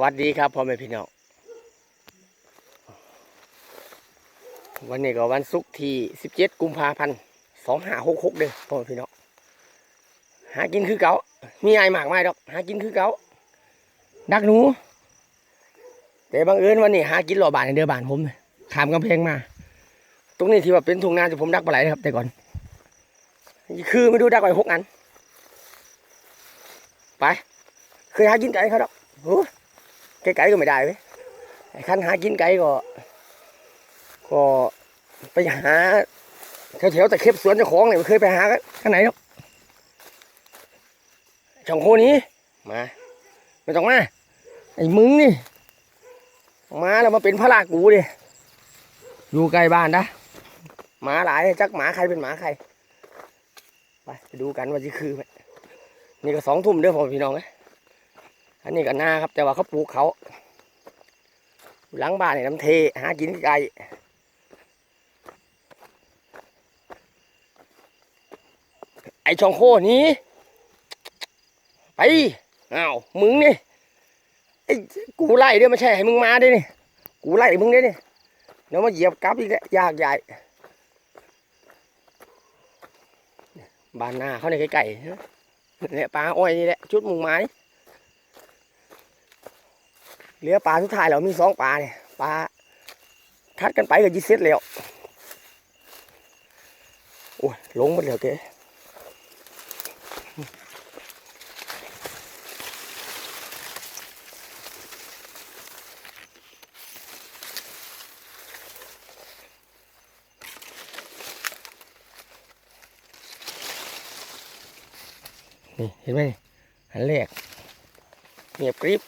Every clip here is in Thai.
วัสดีครับพ่อแม่พี่น้องวันนี้ก็วันศุกร์ที่ 17 กุมภาพันธ์2566 เด้อพ่อแม่พี่น้องหากินคือเก่ามีไอ้หมากไม้ดอก หากินคือเก่าดักหนู แต่บังเอิญวันนี้หากินหล่อบานในเดือบานผมเนี่ยขามกำแพงมา ตรงนี้ที่ว่าเป็นทุ่งนาที่ผมดักปลาไหลนะครับ แต่ก่อน คือไม่ดูดักไว้หกอัน ไป เคยหากินไก่เขาดอกโอ้ ไก่ไก่ก็ไม่ได้เว้ยไอ้คันหากินไก่ก็ ก็ไปหาแถวๆแต่เข็บสวนเจ้าของเนี่ยไม่เคยไปหากันไหนหรอกช่องโคนี้มาไม่ต้องมาไอ้มึงนี่มาแล้วมาเป็นพระรากูดิอยู่ใกล้บ้านนะหมาหลายจักหมาใครเป็นหมาใคร ไปดูกันว่าจะคือไหมนี่ก็สองทุ่มเด้อพ่อพี่น้องเอ้ อันนี้ก็นาครับ แต่ว่าเขาปลูกเขาหลังบ้านเนี่ยน้ำเทหากินไก่ไอช่องโคนี้ไปอ้าวมึงนี่ไอ้กูไล่เด้อไม่ใช่ให้มึงมาด้อนี่กูไล่มึงด้อนี่เดี๋ยวมาเหยียบกลับอีกแล้วยากใหญ่บานนาเขาในไก่ๆเนี่ยปลาอ้อยนี่แหละชุดมุงไม้ เหลือปลาสุดท้ายเรามีสองปลาเนี่ยปลาทัดกันไปกับยีเซ็ตแล้วโอ้ยลงหมดแล้วเก๋นี่เห็นไหมอันแรกเงียบกริบ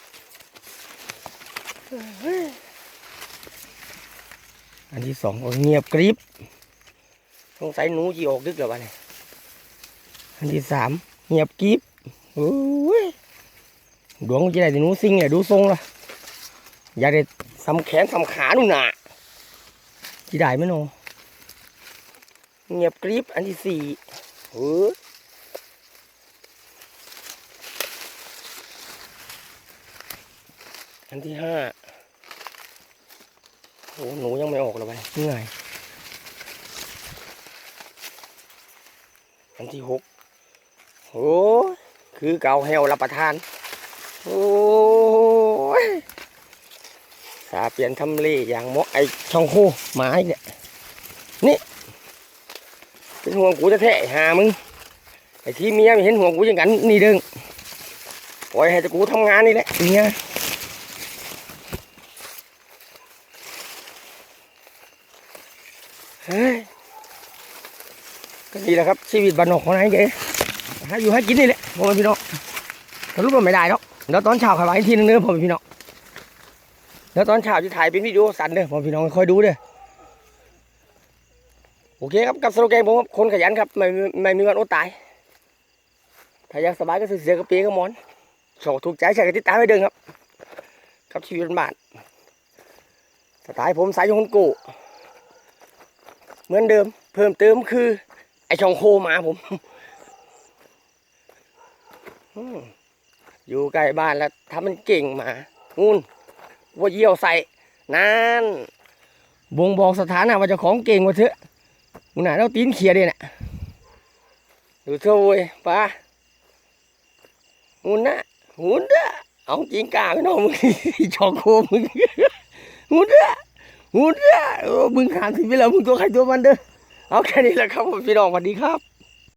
อันที่สองก็เงียบกริบสงสัยหนูจีออกดึกแล้ววะเนี่ยอันที่สามเงียบกริบโอ้ยดวงจะได้หนูซิงเนี่ยดูทรงละอยากได้สำแขนสำขาหนูหนาจีได้ไหมโนเงียบกริบอันที่สี่เอออันที่ห้า โอ้หนูยังไม่ออกเลยไปเหนื่อยอันที่หกโอ้คือเกาแหวรับประทาน โอ้ยสาเปลี่ยนทำเลอย่างเหมาะไอช่องโคหมาอีกเนี่ยนี่เป็นห่วงกูจะแท้ๆหามึงไอที่เมียไม่เห็นห่วงกูอย่างนั้นนี่เด้งปล่อยให้แต่กูทำงานนี่แหละเมีย เฮ้ย ก็ดีแหละครับ ชีวิตบ้านนอกของนายเก๋หาอยู่ให้กินนี่แหละพ่อแม่พี่น้องสรุปว่าไม่ได้หรอกเดี๋ยวตอนเช้าขายอีกทีนึงเด้อพ่อแม่พี่น้องเดี๋ยวตอนเช้าจะถ่ายเป็นวิดีโอสั้นเด้อพ่อแม่พี่น้องคอยดูเด้อโอเคครับกับสโลแกนผมคนขยันครับไม่ไม่มีวันอดตายถ้าอยากสบายก็ซื้อเสือกระเปียกระมอนชอบถูกใจใช่กติดตามให้เดินครับกับชีวิตบ้านสไตล์ผมสายยงคนกู เหมือนเดิม เพิ่มเติมคือ ไอช่องโคมาผมอยู่ใกล้บ้านแล้วทำมันเก่งมางูนว่าเยี่ยวใส่นั่นบ่งบอกสถานะว่าจ้าของเก่งกว่าเถอะมึงน่ะเราตีนเขียดเลยน่ะดูเท่าเว้ยป้าหุ่นนะหุ่นเด้อเอาจริงกล้าไม่น้องมึงช่องโคมึงหุ่นเด้อ หูเด้อเออมึงหางสิไปแล้วมึงตัวใครตัวมันเด้อเอาแค่นี้แหละครับผมพี่น้องสวัสดีครับ